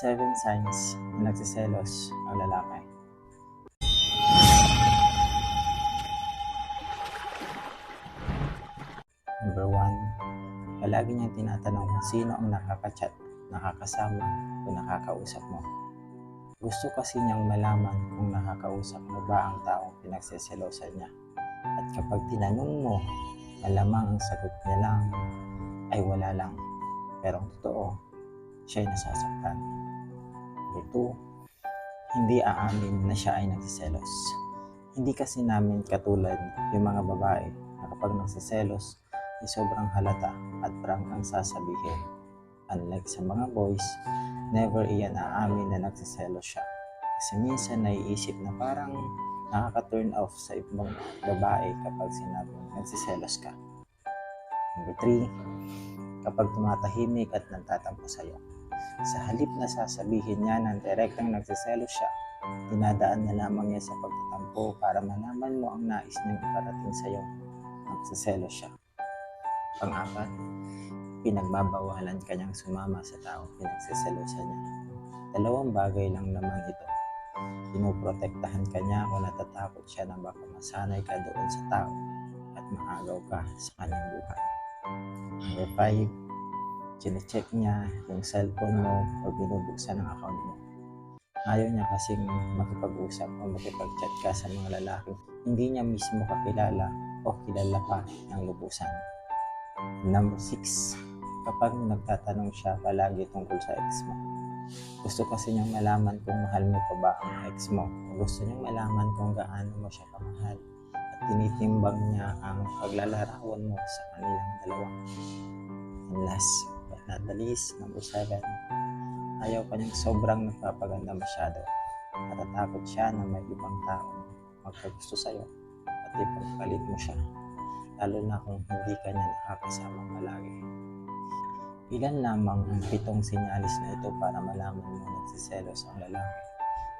Seven signs na nagsiselos ang lalaki. Number one, palagi niyang tinatanong kung sino ang nakaka-chat, nakakasama, o nakakausap mo. Gusto kasi niyang malaman kung nakakausap mo ba ang taong pinagseselosan niya. At kapag tinanong mo, malamang ang sagot niya lang ay wala lang. Pero ang totoo, siya ay nasasaktan. Number two, hindi aamin na siya ay nagsiselos. Hindi kasi namin katulad yung mga babae na kapag nagsiselos ay sobrang halata at prank ang sasabihin. Unlike sa mga boys, never iyan aamin na nagsiselos siya. Kasi minsan naiisip na parang nakaka-turn off sa ibang babae kapag sinabing nagsiselos ka. Number three, kapag tumatahimik at nagtatampo sa'yo. Sa halip na sasabihin niya ng direktang nagsiselos siya, dinadaan na lamang niya sa pagtatampo para malaman mo ang nais niyang iparating sa'yo. Nagsiselos siya. Pang-apat, pinagbabawalan kanyang sumama sa taong pinagsiselosan niya. Dalawang bagay lang naman ito. Pinoprotektahan ka niya kung natatakot siya na baka masanay ka doon sa tao at maagaw ka sa kanyang buhay. Number 5, chinecheck niya yung cellphone mo o binubuksan ang account mo. Ayaw niya kasing makipag-usap o makipag-chat ka sa mga lalaking hindi niya mismo kakilala o kilala pa ng lubusan. Number 6, kapag nagtatanong siya palagi tungkol sa ex mo. Gusto kasi niyang malaman kung mahal mo pa ba ang ex mo gusto niyang malaman kung gaano mo siya kamahal at tinitimbang niya ang paglalarawan mo sa kanilang dalawa. And last least, number 7, ayaw pa niyang sobrang nagpapaganda masyado. Natatakot siya na may ibang tao magkagusto sa'yo at ipagpalit mo siya lalo na kung hindi ka niya nakakasama palagi. Ilan lamang ang pitong sinyalis na ito para malaman mo nagsiselos ang lalaki,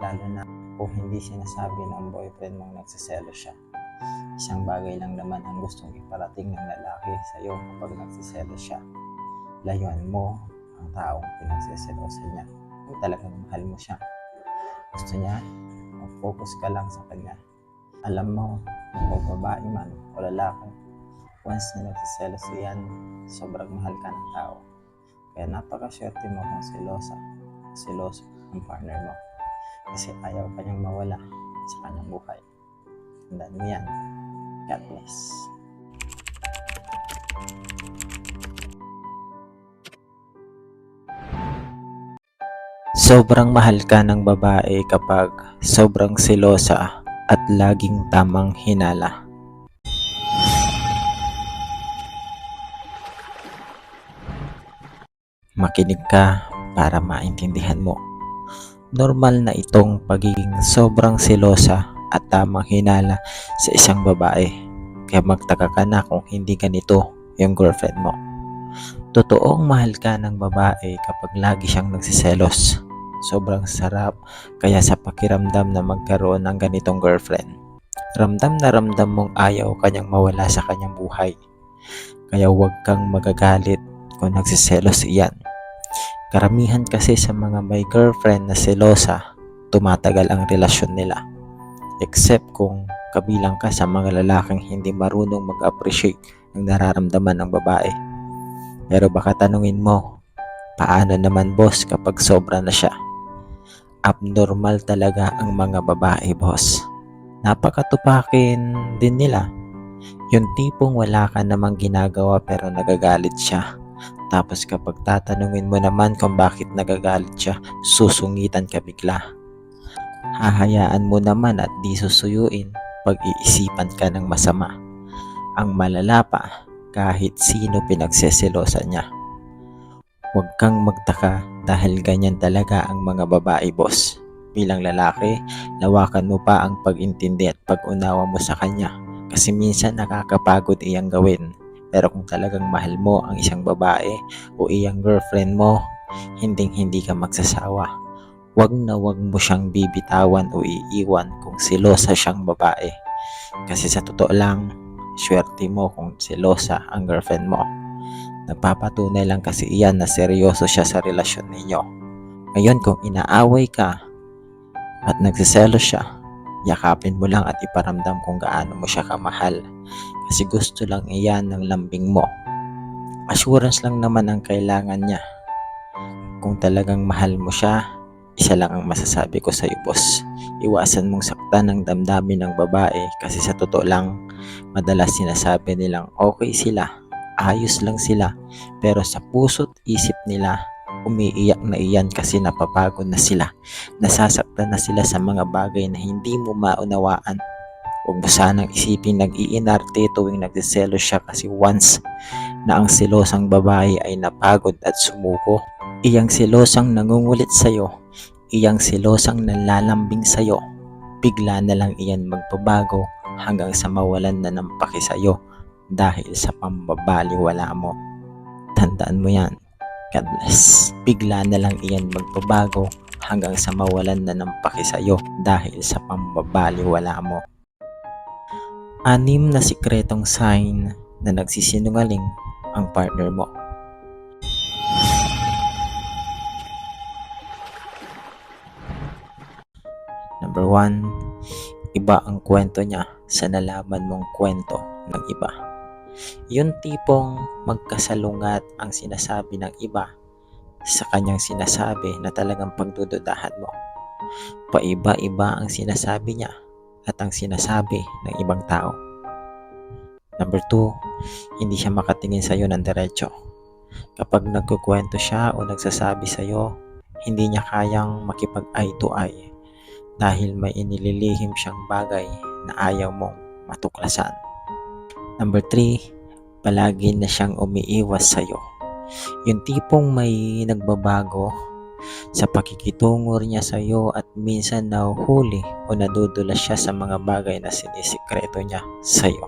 lalo na kung hindi sinasabi ng boyfriend mong nagsiselos siya. Isang bagay lang naman ang gustong iparating ng lalaki sa iyo kapag nagsiselos siya. Layuan mo ang taong pinagsiselosan niya kung talagang mahal mo siya. Gusto niya, mag-focus ka lang sa kanya. Alam mo, kung babae man o lalaki, once na nagsiselos yan, sobrang mahal ka ng tao. Kaya napakaswerte mo kung silosa, siloso ang partner mo. Kasi ayaw ka mawala sa kanyang buhay. Tandaan mo yan. God bless. Sobrang mahal ka ng babae kapag sobrang silosa at laging tamang hinala. Makinig ka para maintindihan mo. Normal na itong pagiging sobrang silosa at tamang hinala sa isang babae. Kaya magtaka ka na kung hindi ganito yung girlfriend mo. Totoong mahal ka ng babae kapag lagi siyang nagsiselos. Sobrang sarap kaya sa pakiramdam na magkaroon ng ganitong girlfriend. Ramdam na ramdam mong ayaw kanyang mawala sa kanyang buhay. Kaya huwag kang magagalit kung nagsiselos iyan. Karamihan kasi sa mga may girlfriend na selosa, tumatagal ang relasyon nila. Except kung kabilang ka sa mga lalaking hindi marunong mag-appreciate ng nararamdaman ng babae. Pero baka tanungin mo, paano naman boss kapag sobra na siya? Abnormal talaga ang mga babae boss. Napakatupakin din nila. Yung tipong wala ka namang ginagawa pero nagagalit siya. Tapos kapag tatanungin mo naman kung bakit nagagalit siya, susungitan ka bigla. Hahayaan mo naman at di susuyuin pag iisipan ka ng masama. Ang malala pa, kahit sino pinagseselosa niya. Huwag kang magtaka dahil ganyan talaga ang mga babae boss. Bilang lalaki, lawakan mo pa ang pag-intindi at pag-unawa mo sa kanya kasi minsan nakakapagod iyang gawin. Pero kung talagang mahal mo ang isang babae o iyang girlfriend mo, hinding hindi ka magsasawa. Huwag na huwag mo siyang bibitawan o iiwan kung silosa siyang babae. Kasi sa totoo lang, swerte mo kung silosa ang girlfriend mo. Nagpapatunay lang kasi iyan na seryoso siya sa relasyon ninyo. Ngayon kung inaaway ka at nagsiselo siya, yakapin mo lang at iparamdam kung gaano mo siya kamahal. Kasi gusto lang iyan ng lambing mo. Assurance lang naman ang kailangan niya. Kung talagang mahal mo siya, isa lang ang masasabi ko sa iyo, boss. Iwasan mong saktan ng damdamin ng babae kasi sa totoo lang, madalas sinasabi nilang okay sila, ayos lang sila, pero sa puso't isip nila, umiiyak na iyan kasi napapagod na sila. Nasasaktan na sila sa mga bagay na hindi mo maunawaan. Huwag mo sanang isipin nag-iinarte tuwing nagsiselo siya kasi once na ang silosang babae ay napagod at sumuko. Iyang silosang nangungulit sa'yo, iyang silosang nalalambing sa'yo, bigla na lang iyan magbabago hanggang sa mawalan na ng paki sa'yo dahil sa pambabaliwala mo. Tandaan mo yan. God bless. Bigla na lang iyan magbabago hanggang sa mawalan na ng paki sa'yo dahil sa pambabaliwala mo. Anim na sikretong sign na nagsisinungaling ang partner mo. Number one, iba ang kwento niya sa nalaman mong kwento ng iba. Yung tipong magkasalungat ang sinasabi ng iba sa kanyang sinasabi na talagang pagdududahan mo. Paiba-iba ang sinasabi niya at ang sinasabi ng ibang tao. Number two, hindi siya makatingin sa iyo ng diretso. Kapag nagkukwento siya o nagsasabi sa iyo, hindi niya kayang makipag eye to eye dahil may inililihim siyang bagay na ayaw mong matuklasan. Number 3, palagi na siyang umiiwas sa iyo. Yung tipong may nagbabago sa pakikitungo niya sa iyo at minsan nahuhuli o nadudulas siya sa mga bagay na sinisikreto niya sa iyo.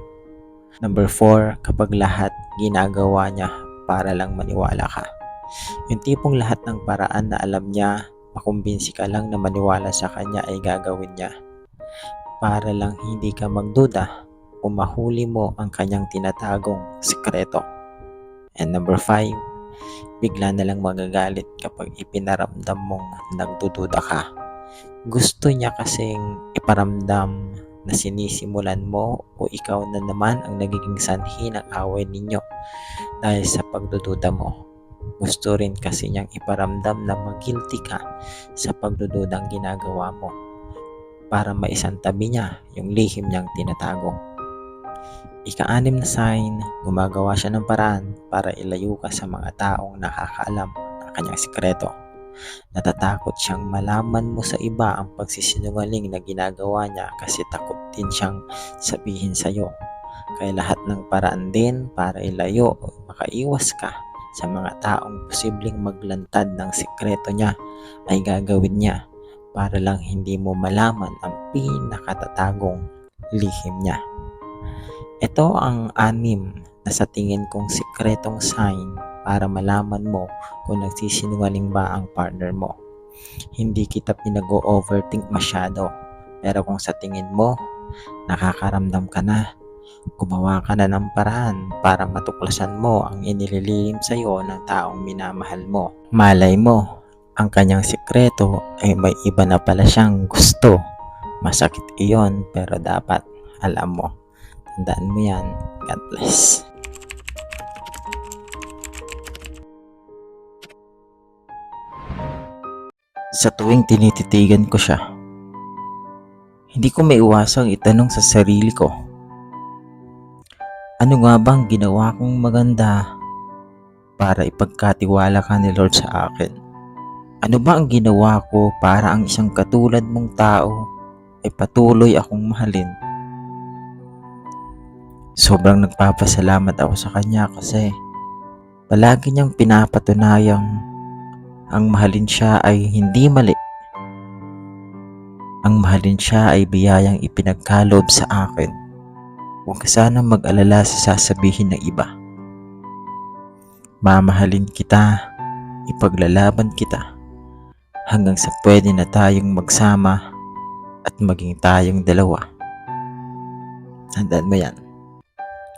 Number 4, kapag lahat ginagawa niya para lang maniwala ka. Yung tipong lahat ng paraan na alam niya, makumbinsi ka lang na maniwala sa kanya ay gagawin niya. Para lang hindi ka magduda o mahuli mo ang kanyang tinatagong sikreto. And number 5, bigla na lang magagalit kapag ipinaramdam mong nagdududa ka. Gusto niya kasing iparamdam na sinisimulan mo o ikaw na naman ang nagiging sanhi ng away ninyo dahil sa pagdududa mo. Gusto rin kasi niyang iparamdam na magilty ka sa pagdududang ginagawa mo para maisantabi niya yung lihim niyang tinatago. Ika-anim na sign, gumagawa siya ng paraan para ilayo ka sa mga taong nakakaalam ng kanyang sikreto. Natatakot siyang malaman mo sa iba ang pagsisinungaling na ginagawa niya kasi takot din siyang sabihin sa iyo. Kaya lahat ng paraan din para ilayo o makaiwas ka sa mga taong posibleng maglantad ng sikreto niya ay gagawin niya para lang hindi mo malaman ang pinakatatagong lihim niya. Ito ang anim na sa tingin kong sikretong sign para malaman mo kung nagsisinungaling ba ang partner mo. Hindi kita pinag-overthink masyado. Pero kung sa tingin mo, nakakaramdam ka na, gumawa ka na ng paraan para matuklasan mo ang inililihim sa iyo ng taong minamahal mo. Malay mo, ang kanyang sikreto ay may iba na pala siyang gusto. Masakit iyon pero dapat alam mo. Tandaan mo yan. God bless. Sa tuwing tinititigan ko siya, hindi ko maiwasang itanong sa sarili ko, ano nga bang ginawa kong maganda para ipagkatiwala ka ni Lord sa akin? Ano ba ang ginawa ko para ang isang katulad mong tao ay patuloy akong mahalin? Sobrang nagpapasalamat ako sa kanya kasi palagi niyang pinapatunayang ang mahalin siya ay hindi mali. Ang mahalin siya ay biyayang ipinagkaloob sa akin. Huwag ka sanang mag-alala sa sasabihin ng iba. Mamahalin kita, ipaglalaban kita, hanggang sa pwede na tayong magsama at maging tayong dalawa. Tandaan mo yan.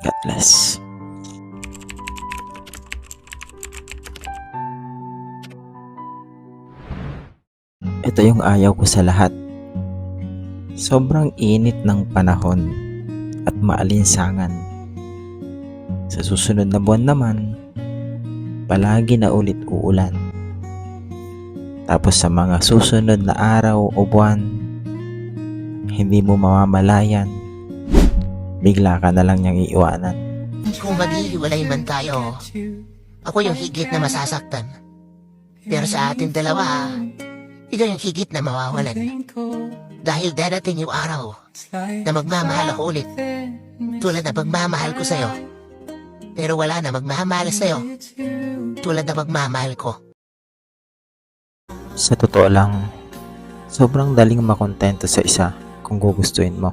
God bless. Ito yung ayaw ko sa lahat. Sobrang init ng panahon at maalinsangan. Sa susunod na buwan naman, palagi na ulit uulan. Tapos sa mga susunod na araw o buwan, hindi mo mamamalayan, bigla ka na lang niyang iiwanan. Kung maghihiwalay man tayo, ako yung higit na masasaktan. Pero sa atin dalawa, ikaw yung higit na mawawalan. Dahil darating yung araw na magmamahal ako ulit. Tulad na pagmamahal ko sa'yo. Pero wala na magmamahal sa'yo. Tulad na pagmamahal ko. Sa totoo lang, sobrang daling makontento sa isa kung gugustuhin mo.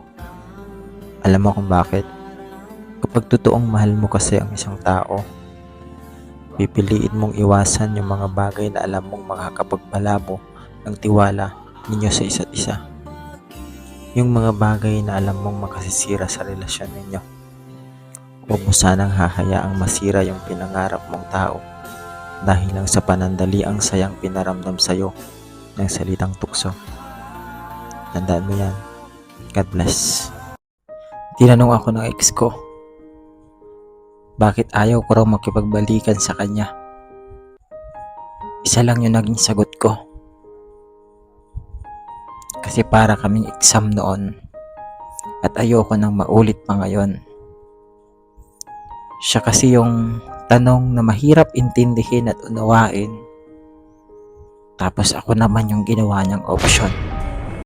Alam mo kung bakit? Kapag totoong mahal mo kasi ang isang tao, pipiliin mong iwasan yung mga bagay na alam mong makakapagpalabo ng tiwala ninyo sa isa't isa. Yung mga bagay na alam mong makasisira sa relasyon ninyo. Huwag mo sanang hahayaang masira yung pinangarap mong tao dahil lang sa panandali ang sayang pinaramdam sa'yo ng salitang tukso. Tandaan mo yan. God bless. Tinanong ako ng ex ko, bakit ayaw ko raw makipagbalikan sa kanya? Isa lang yung naging sagot ko. Kasi para kaming exam noon at ayoko nang maulit pa ngayon. Siya kasi yung tanong na mahirap intindihin at unawain. Tapos ako naman yung ginawa niyang option.